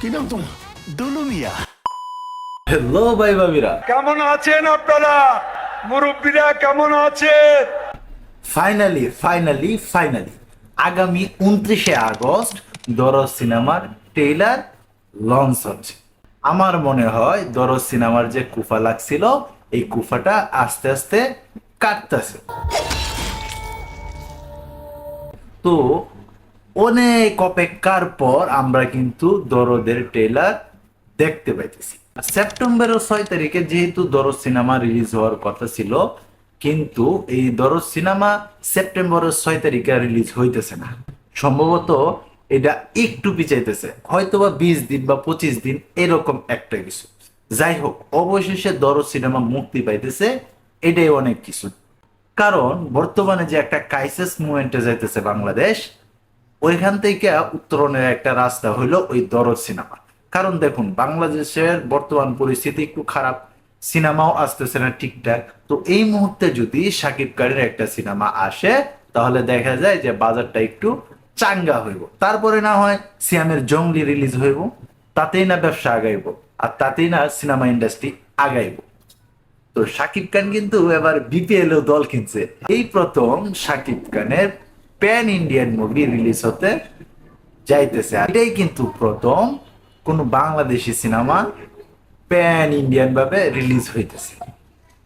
কি নাম তোমার দুলু মিয়া হ্যালো ভাই ভাবিরা। কেমন আছেন আপনারা? মুরব্বীরা কেমন আছে? ফাইনালি ফাইনালি ফাইনালি আগামী উনত্রিশে আগস্ট দরজ সিনেমার ট্রেইলার লঞ্চ হচ্ছে। আমার মনে হয় দরজ সিনেমার যে কুফা লাগছিল এই কুফাটা আস্তে আস্তে কাটতেছে। তো অনেক অপেক্ষার পর আমরা কিন্তু দরদের ট্রেলার দেখতে পাইতেছি। সেপ্টেম্বরের ছয় তারিখে যেহেতু দরজ সিনেমা রিলিজ হওয়ার কথা ছিল, কিন্তু এই দরজ সিনেমা সেপ্টেম্বরের ছয় তারিখে রিলিজ হইতেছে না। সম্ভবত এটা একটু পিছাইতেছে, হয়তোবা বিশ দিন বা পঁচিশ দিন, এরকম একটা কিছু। যাই হোক, অবশেষে দরজ সিনেমা মুক্তি পাইতেছে, এটাই অনেক কিছু। কারণ বর্তমানে যে একটা ক্রাইসিস মুভমেন্টে যাইতেছে বাংলাদেশ ওইখান থেকে উত্তরণের একটা রাস্তা হইল ওই দরদ সিনেমা। কারণ দেখুন, বাংলাদেশের বর্তমান পরিস্থিতি একটু খারাপ, সিনেমাও আসতেছে না ঠিকঠাক। তো এই মুহূর্তে যদি সাকিব খানের একটা সিনেমা আসে, তাহলে দেখা যায় যে বাজারটা একটু চাঙ্গা হইব। তারপরে না হয় সিয়ামের জঙ্গলি রিলিজ হইব, তাতেই না ব্যবসা আগাইব, আর তাতেই না সিনেমা ইন্ডাস্ট্রি আগাইব। তো শাকিব খান কিন্তু এবার বিপিএল দল কিনছে। এই প্রথম শাকিব খানের প্যান ইন্ডিয়ান মুভি রিলিজ হতে যাইতেছে। আর এটাই কিন্তু প্রথম কোন বাংলাদেশি সিনেমা প্যান ইন্ডিয়ান ভাবে রিলিজ হইতেছে।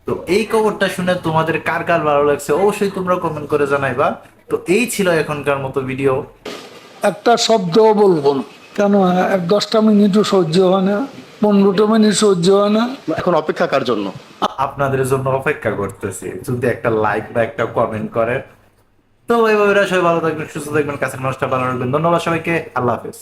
তো এই খবরটা শুনে তোমাদের কার কার ভালো লাগছে অবশ্যই তোমরা কমেন্ট করে জানাইবা। তো এই ছিল এখনকার মতো ভিডিও একটা শব্দও বলব না। কেন এক দশটা মিনিটও সহ্য হয় না পনেরোটা মিনিট সহ্য হয় না। এখন অপেক্ষা কার জন্য? আপনাদের জন্য অপেক্ষা করতেছি। যদি একটা লাইক বা একটা কমেন্ট করেন তো এইভাবে সবাই ভালো থাকবেন, সুস্থ থাকবেন, কাছের মানুষটা ভালো রাখবেন। ধন্যবাদ সবাইকে, আল্লাহ হাফেজ।